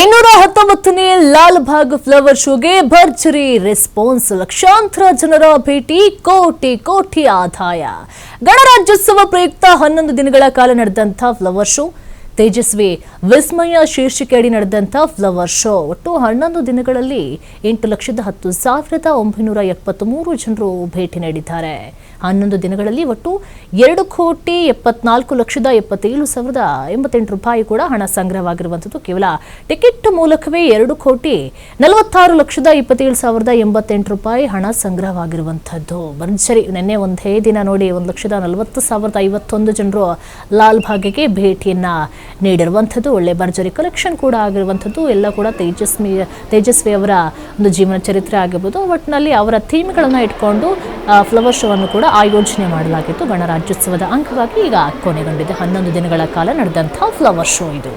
ಇನ್ನೂರ ಹತ್ತೊಂಬತ್ತನೇ ಲಾಲ್ ಬಾಗ್ ಫ್ಲವರ್ ಶೋಗೆ ಭರ್ಜರಿ ರೆಸ್ಪಾನ್ಸ್. ಲಕ್ಷಾಂತರ ಜನರ ಭೇಟಿ, ಕೋಟಿ ಕೋಟಿ ಆದಾಯ. ಗಣರಾಜ್ಯೋತ್ಸವ ಪ್ರಯುಕ್ತ ಹನ್ನೊಂದು ದಿನಗಳ ಕಾಲ ನಡೆದಂತಹ ಫ್ಲವರ್ ಶೋ. ತೇಜಸ್ವಿ, ವಿಸ್ಮಯ ಶೀರ್ಷಿಕೆಯಡಿ ನಡೆದಂಥ ಫ್ಲವರ್ ಶೋ ಒಟ್ಟು ಹನ್ನೊಂದು ದಿನಗಳಲ್ಲಿ ಎಂಟು ಲಕ್ಷದ ಹತ್ತು ಸಾವಿರದ ಒಂಬೈನೂರ ಎಪ್ಪತ್ತ್ಮೂರು ಜನರು ಭೇಟಿ ನೀಡಿದ್ದಾರೆ. ಹನ್ನೊಂದು ದಿನಗಳಲ್ಲಿ ಒಟ್ಟು ಎರಡು ಕೋಟಿ ಎಪ್ಪತ್ನಾಲ್ಕು ಲಕ್ಷದ ಎಪ್ಪತ್ತೇಳು ಸಾವಿರದ ಎಂಬತ್ತೆಂಟು ರೂಪಾಯಿ ಕೂಡ ಹಣ ಸಂಗ್ರಹವಾಗಿರುವಂಥದ್ದು. ಕೇವಲ ಟಿಕೆಟ್ ಮೂಲಕವೇ ಎರಡು ಕೋಟಿ ನಲವತ್ತಾರು ಲಕ್ಷದ ಇಪ್ಪತ್ತೇಳು ಸಾವಿರದ ಎಂಬತ್ತೆಂಟು ರೂಪಾಯಿ ಹಣ ಸಂಗ್ರಹವಾಗಿರುವಂಥದ್ದು. ಭರ್ಜರಿ ನಿನ್ನೆ ಒಂದೇ ದಿನ ನೋಡಿ ಒಂದು ಲಕ್ಷದ ನಲವತ್ತು ಸಾವಿರದ ಐವತ್ತೊಂದು ಜನರು ಲಾಲ್ ಭಾಗ್ಯಕ್ಕೆ ಭೇಟಿಯನ್ನ ನೀಡಿರುವಂಥದ್ದು. ಒಳ್ಳೆ ಭರ್ಜರಿ ಕಲೆಕ್ಷನ್ ಕೂಡ ಆಗಿರುವಂಥದ್ದು. ಎಲ್ಲ ಕೂಡ ತೇಜಸ್ವಿ ತೇಜಸ್ವಿ ಅವರ ಒಂದು ಜೀವನ ಚರಿತ್ರೆ ಆಗಿರ್ಬೋದು. ಒಟ್ಟಿನಲ್ಲಿ ಅವರ ಥೀಮ್ಗಳನ್ನು ಇಟ್ಕೊಂಡು ಫ್ಲವರ್ ಶೋವನ್ನು ಕೂಡ ಆಯೋಜನೆ ಮಾಡಲಾಗಿತ್ತು. ಗಣರಾಜ್ಯೋತ್ಸವದ ಅಂಗವಾಗಿ ಈಗ ಕೊನೆಗೊಂಡಿದೆ. ಹನ್ನೊಂದು ದಿನಗಳ ಕಾಲ ನಡೆದಂಥ ಫ್ಲವರ್ ಶೋ ಇದು.